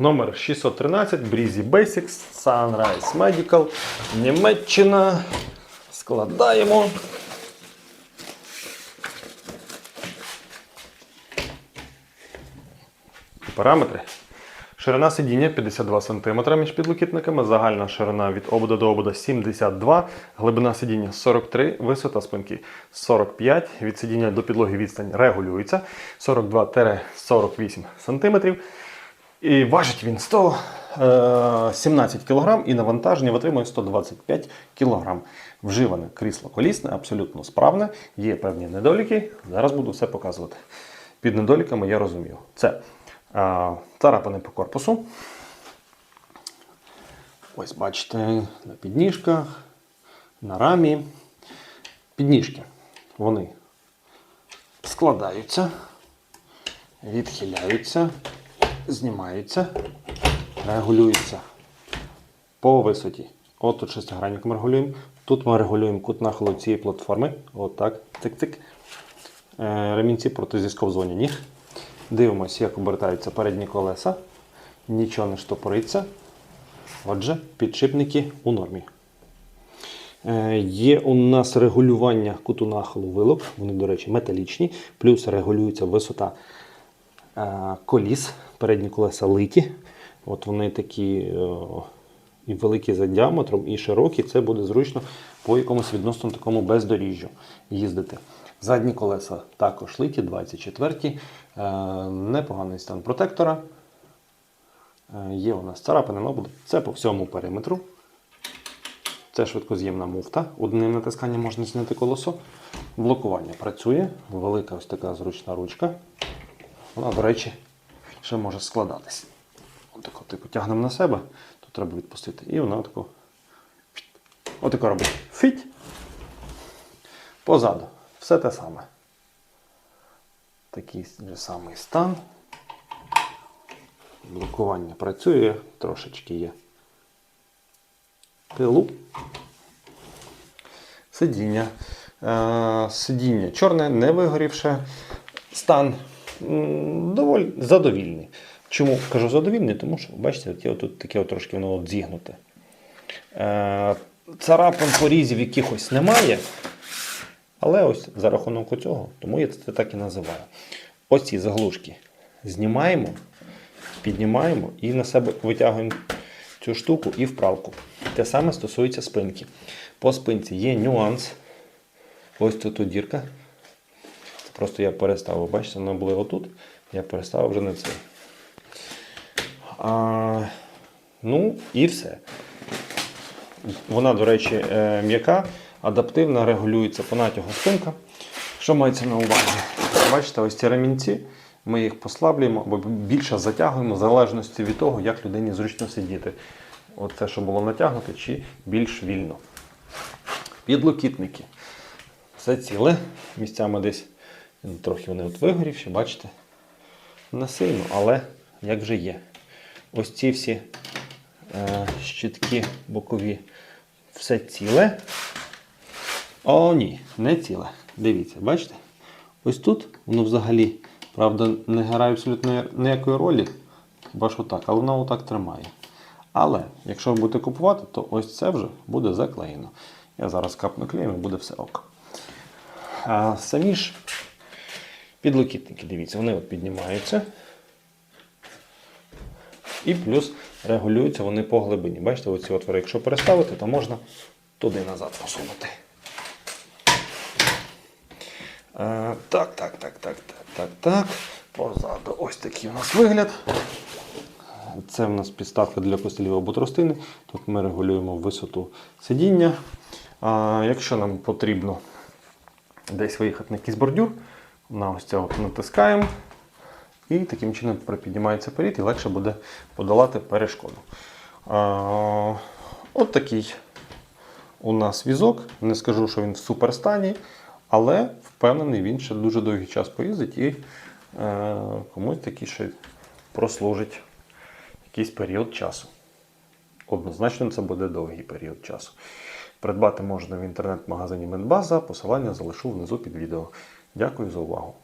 Номер 613 Breezy Basics Sunrise Medical. Німеччина. Складаємо. Параметри. Ширина сидіння 52 см між підлокітниками, загальна ширина від обода до обода 72, глибина сидіння 43, висота спинки 45, від сидіння до підлоги відстань регулюється 42-48 см. І важить він 117 кг і навантаження витримує 125 кг. Вживане крісло колісне, абсолютно справне, є певні недоліки. Зараз буду все показувати. Під недоліками я розумію. Це а, царапини по корпусу. Ось бачите, на підніжках, на рамі. Підніжки. Вони складаються, відхиляються, знімаються, регулюються по висоті. От тут шестигранник регулюємо. Тут ми регулюємо кут нахилу цієї платформи. Отак. Цик-цик. Е, Ремінці протизісковзовані ніг. Дивимося, як обертаються передні колеса. Нічого не штопориться. Отже, підшипники у нормі. Е, Є у нас регулювання куту нахилу вилок. Вони, до речі, металічні. Плюс регулюється висота коліс. Передні колеса литі. От вони такі е, і великі за діаметром, і широкі. Це буде зручно по якомусь відносно такому бездоріжжю їздити. Задні колеса також литі, 24-ті. Е, непоганий стан протектора. Е, є у нас царапини, мабуть, це по всьому периметру. Це швидкоз'ємна муфта. Одним натисканням можна зняти колесо. Блокування працює. Велика ось така зручна ручка. Вона, до речі, ще може складатись. Отако типу тягнемо на себе, то треба відпустити. І вона отако. Отако робить. Фіть. Позаду. Все те саме. Такий самий стан. Блокування працює, трошечки є пилу. Сидіння. Е, сидіння чорне, не вигорівше. Стан доволі задовільний. Чому кажу задовільний? Тому що, бачите, от є тут таке от трошки воно от зігнуте. Е, царапин порізів якихось немає. Але ось за рахунок цього, тому я це так і називаю. Ось ці заглушки знімаємо, піднімаємо і на себе витягуємо цю штуку і вправку. Те саме стосується спинки. По спинці є нюанс. Ось тут дірка. Просто я переставив, бачите, воно було отут. Я переставив вже на це. А, ну і все. Вона, до речі, е, м'яка, адаптивна, регулюється по натягу спинка. Що мається на увазі? Бачите, ось ці ремінці, ми їх послаблюємо або більше затягуємо в залежності від того, як людині зручно сидіти. Оце, що було натягнуто, чи більш вільно. Підлокітники. Все ціле. Місцями десь трохи вони от вигорівші, бачите? Не сильно, але як вже є. Ось ці всі е, щитки бокові все ціле. О, ні, не ціле. Дивіться, бачите? Ось тут воно взагалі, правда, не грає абсолютно ніякої ролі. Хіба що так, але воно отак тримає. Але якщо ви будете купувати, то ось це вже буде заклеєно. Я зараз капну клеєм і буде все ок. А самі ж підлокітники, дивіться, вони от піднімаються. І плюс регулюються вони по глибині. Бачите, оці отвори, якщо переставити, то можна туди назад посунути. Е, так, так, так, так, так, так, так. Позаду ось такий у нас вигляд. Це в нас підставка для костелів або тростини. Тут ми регулюємо висоту сидіння. А, якщо нам потрібно десь виїхати на якийсь бордюр, на ось цього натискаємо. І таким чином припіднімається перед і легше буде подолати перешкоду. А, от такий у нас візок. Не скажу, що він в суперстані, але впевнений, він ще дуже довгий час поїздить і е, комусь такий ще прослужить якийсь період часу. Однозначно, це буде довгий період часу. Придбати можна в інтернет-магазині Медбаза. Посилання залишу внизу під відео. Дякую за увагу.